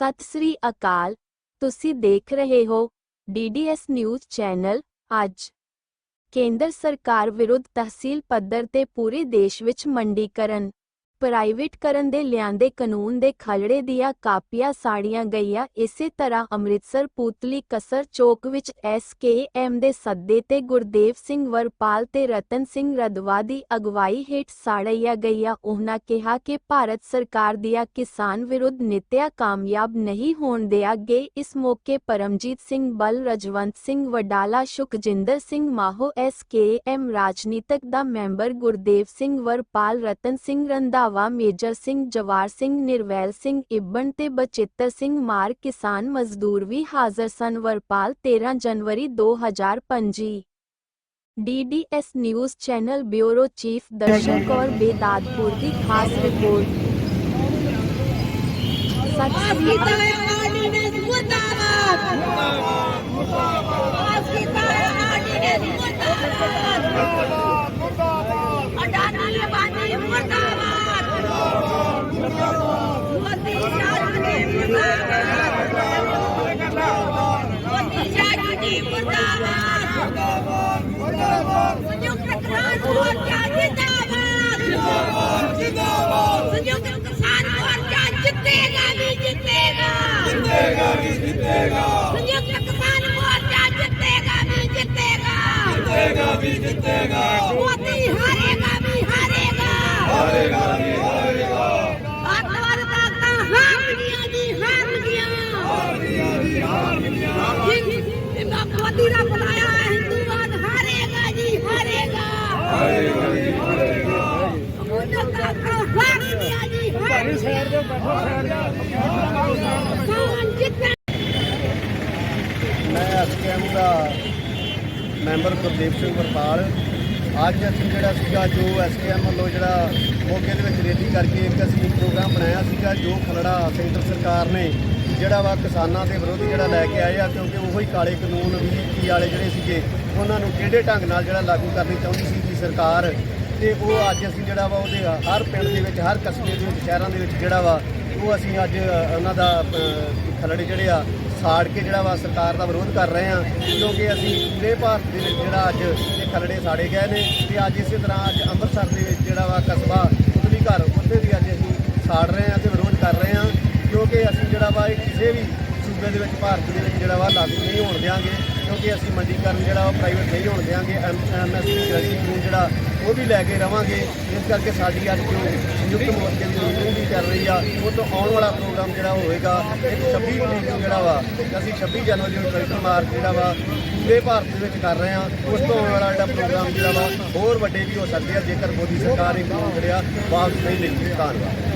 ਸਤਿ ਸ੍ਰੀ ਅਕਾਲ। ਤੁਸੀਂ ਦੇਖ ਰਹੇ ਹੋ ਡੀਡੀਐਸ ਨਿਊਜ਼ ਚੈਨਲ। ਅੱਜ ਕੇਂਦਰ ਸਰਕਾਰ ਵਿਰੁੱਧ ਤਹਿਸੀਲ ਪੱਧਰ ਤੇ ਪੂਰੇ ਦੇਸ਼ ਵਿੱਚ ਮੰਡੀਕਰਨ ਪ੍ਰਾਈਵੇਟ ਕਰਨ ਦੇ ਲਿਆਂਦੇ ਕਾਨੂੰਨ ਦੇ ਖਲੜੇ ਦੀਆਂ ਕਾਪੀਆਂ ਸਾੜੀਆਂ ਗਈਆਂ। ਇਸੇ ਤਰ੍ਹਾਂ ਅੰਮ੍ਰਿਤਸਰ ਪੂਤਲੀ ਕਸਰ ਚੌਕ ਵਿੱਚ ਐਸਕੇਐਮ ਦੇ ਸੱਦੇ ਤੇ ਗੁਰਦੇਵ ਸਿੰਘ ਵਰਪਾਲ ਤੇ ਰਤਨ ਸਿੰਘ ਰਦਵਾ ਦੀ ਅਗਵਾਈ ਹੇਠ ਸਾੜੀਆਂ ਗਈਆਂ। ਉਹਨਾਂ ਕਿਹਾ ਕਿ ਭਾਰਤ ਸਰਕਾਰ ਦੀਆਂ ਕਿਸਾਨ ਵਿਰੁੱਧ ਨੀਤੀਆਂ ਕਾਮਯਾਬ ਨਹੀਂ ਹੋਣ ਦਿਆਗੇ ਇਸ ਮੌਕੇ ਪਰਮਜੀਤ ਸਿੰਘ ਬਲ, ਰਜਵੰਤ ਸਿੰਘ ਵਡਾਲਾ, ਸੁਖਜਿੰਦਰ ਸਿੰਘ ਮਾਹੋ ਐਸਕੇਐਮ ਰਾਜਨੀਤਕ ਦਾ ਮੈਂਬਰ ਗੁਰਦੇਵ ਸਿੰਘ ਵਰਪਾਲ, ਰਤਨ ਸਿੰਘ ਰੰਧਾਵਾ ਮੇਜਰ ਸਿੰਘ ਜਵਾਰ ਸਿੰਘ, ਨਿਰਵੈਲ ਸਿੰਘ, ਇਬਨ ਤੇ ਬਚਿੱਤਰ ਸਿੰਘ ਮਾਰ ਕਿਸਾਨ ਮਜ਼ਦੂਰ ਵੀ ਹਾਜ਼ਰ ਸਨ ਵਰਪਾਲ 13 ਜਨਵਰੀ 2025 DDS news channel bureau chief Darshan Kaur, Bedadpur ਦੀ ਖਾਸ ਰਿਪੋਰਟ ਸਤਿ ਸ੍ਰੀ ਅਕਾਲ ਸੰਯੁਕਤ ਕਿਸਾਨ ਮੋਰਚਾ ਜਿੱਤੇਗਾ ਵੀ ਜਿੱਤੇਗਾ ਜਿੱਤੇਗਾ ਵੀ ਜਿੱਤੇਗਾ ਸੰਯੁਕਤ ਕਿਸਾਨ ਮੋਰਚਾ ਜਿੱਤੇਗਾ ਵੀ ਜਿੱਤੇਗਾ ਜਿੱਤੇਗਾ ਵੀ ਜਿੱਤੇਗਾ ਮੋਦੀ ਹਾਰੇਗਾ ਵੀ ਹਾਰੇਗਾ ਹਾਰੇਗਾ ਵੀ ਹਾਰੇਗਾ ਅੱਤਵਾਦ ਤਾਕਤਾਂ ਹਾਰਨੀਆਂ ਦੀ ਹਾਰਨੀਆਂ ਹਾਰਨੀਆਂ ਦੀ ਹਾਰਨੀਆਂ ਮੋਦੀ ਦਾ ਬੁਲਾਇਆ ਹੈ ਹਿੰਦੂਵਾਦ ਹਾਰੇਗਾ ਜੀ ਹਾਰੇਗਾ ਹਾਰੇਗਾ ਜੀ ਹਾਰੇਗਾ ਉਹਨਾਂ ਜੀ ਹਾਰਨੀਆਂ ਸ਼ਹਿਰ ਦੇ ਬੈਠੋ ਸ਼ਹਿਰ ਦੇ ਮੈਂ ਐਸਕੇਐਮ ਦਾ ਮੈਂਬਰ ਗੁਰਦੀਪ ਸਿੰਘ ਵਰਪਾਲ ਅੱਜ ਅਸੀਂ ਜਿਹੜਾ ਸੀਗਾ, ਜੋ ਐਸਕੇਐਮ ਵੱਲੋਂ ਜਿਹੜਾ ਮੌਕੇ ਦੇ ਵਿੱਚ ਰੈਲੀ ਕਰਕੇ ਇੱਕ ਅਸੀਂ ਪ੍ਰੋਗਰਾਮ ਬਣਾਇਆ ਸੀਗਾ, ਜੋ ਖਲੜਾ ਸੈਂਟਰ ਸਰਕਾਰ ਨੇ ਜਿਹੜਾ ਵਾ ਕਿਸਾਨਾਂ ਦੇ ਵਿਰੁੱਧ ਜਿਹੜਾ ਲੈ ਕੇ ਆਏ ਆ, ਕਿਉਂਕਿ ਉਹੀ ਕਾਲੇ ਕਾਨੂੰਨ ਵੀ ਕੀ ਵਾਲੇ ਜਿਹੜੇ ਸੀਗੇ, ਉਹਨਾਂ ਨੂੰ ਕਿਹੜੇ ਢੰਗ ਨਾਲ ਜਿਹੜਾ ਲਾਗੂ ਕਰਨੀ ਚਾਹੁੰਦੀ ਸੀ ਜੀ ਸਰਕਾਰ ਤੇ ਉਹ ਅੱਜ ਅਸੀਂ ਜਿਹੜਾ ਵਾ ਉਹਦੇ ਹਰ ਪਿੰਡ ਦੇ ਵਿੱਚ, ਹਰ ਕਸਬੇ ਦੇ ਵਿੱਚ, ਸ਼ਹਿਰਾਂ ਦੇ ਵਿੱਚ ਜਿਹੜਾ ਵਾ, ਉਹ ਅਸੀਂ ਅੱਜ ਉਹਨਾਂ ਦਾ ਖਲੜੇ ਜਿਹੜੇ ਆ, ਸਾੜ ਕੇ ਜਿਹੜਾ ਵਾ ਸਰਕਾਰ ਦਾ ਵਿਰੋਧ ਕਰ ਰਹੇ ਆ, ਕਿਉਂਕਿ ਅਸੀਂ ਪੂਰੇ ਭਾਰਤ ਦੇ ਵਿੱਚ ਜਿਹੜਾ ਅੱਜ ਇਹ ਖਲੜੇ ਸਾੜੇ ਗਏ ਨੇ ਤੇ ਅੱਜ ਇਸੇ ਤਰ੍ਹਾਂ ਅੱਜ ਅੰਮ੍ਰਿਤਸਰ ਦੇ ਵਿੱਚ ਜਿਹੜਾ ਵਾ ਕਸਬਾ ਉਤਲੀ ਘਰ, ਉੱਥੇ ਵੀ ਅੱਜ ਅਸੀਂ ਸਾੜ ਰਹੇ ਆ ਤੇ ਵਿਰੋਧ ਕਰ ਰਹੇ ਆ ਕਿਉਂਕਿ ਅਸੀਂ ਜਿਹੜਾ ਵਾ, ਇਹ ਕਿਸੇ ਵੀ ਸੂਬੇ ਦੇ ਵਿੱਚ, ਭਾਰਤ ਦੇ ਵਿੱਚ ਜਿਹੜਾ ਵਾ, ਲਾਗੂ ਨਹੀਂ ਹੋਣ ਦਿਆਂਗੇ, ਕਿਉਂਕਿ ਅਸੀਂ ਮੰਡੀਕਰਨ ਜਿਹੜਾ ਉਹ ਪ੍ਰਾਈਵੇਟ ਨਹੀਂ ਹੋਣ ਦਿਆਂਗੇ ਐਮਐਸਪੀ ਕ੍ਰੈਡਿਟ ਕਾਨੂੰਨ ਜਿਹੜਾ, ਉਹ ਵੀ ਲੈ ਕੇ ਰਵਾਂਗੇ। ਇਸ ਕਰਕੇ ਸਾਡੀ ਅੱਜ ਜੋ ਸੰਯੁਕਤ ਮੋਰਚੇ ਦੀ ਮੀਟਿੰਗ ਵੀ ਚੱਲ ਰਹੀ ਆ, ਉਹ ਤੋਂ ਆਉਣ ਵਾਲਾ ਪ੍ਰੋਗਰਾਮ ਜਿਹੜਾ ਹੋਵੇਗਾ ਇੱਕ 26 ਤਰੀਕ ਨੂੰ ਜਿਹੜਾ ਵਾ, ਅਸੀਂ 26 ਜਨਵਰੀ ਨੂੰ ਟਰੈਕਟਰ ਮਾਰਚ ਜਿਹੜਾ ਵਾ, ਪੂਰੇ ਭਾਰਤ ਦੇ ਵਿੱਚ ਕਰ ਰਹੇ ਆ। ਉਸ ਤੋਂ ਆਉਣ ਵਾਲਾ ਜਿਹੜਾ ਪ੍ਰੋਗਰਾਮ ਜਿਹੜਾ ਵਾ, ਹੋਰ ਵੱਡੇ ਵੀ ਹੋ ਸਕਦੇ ਆ, ਜੇਕਰ ਮੋਦੀ ਸਰਕਾਰ ਇਹ ਕਾਨੂੰਨ ਜਿਹੜਾ, ਵਾਪਸ ਨਹੀਂ ਲੈਂਦੀ ਧੰਨਵਾਦ।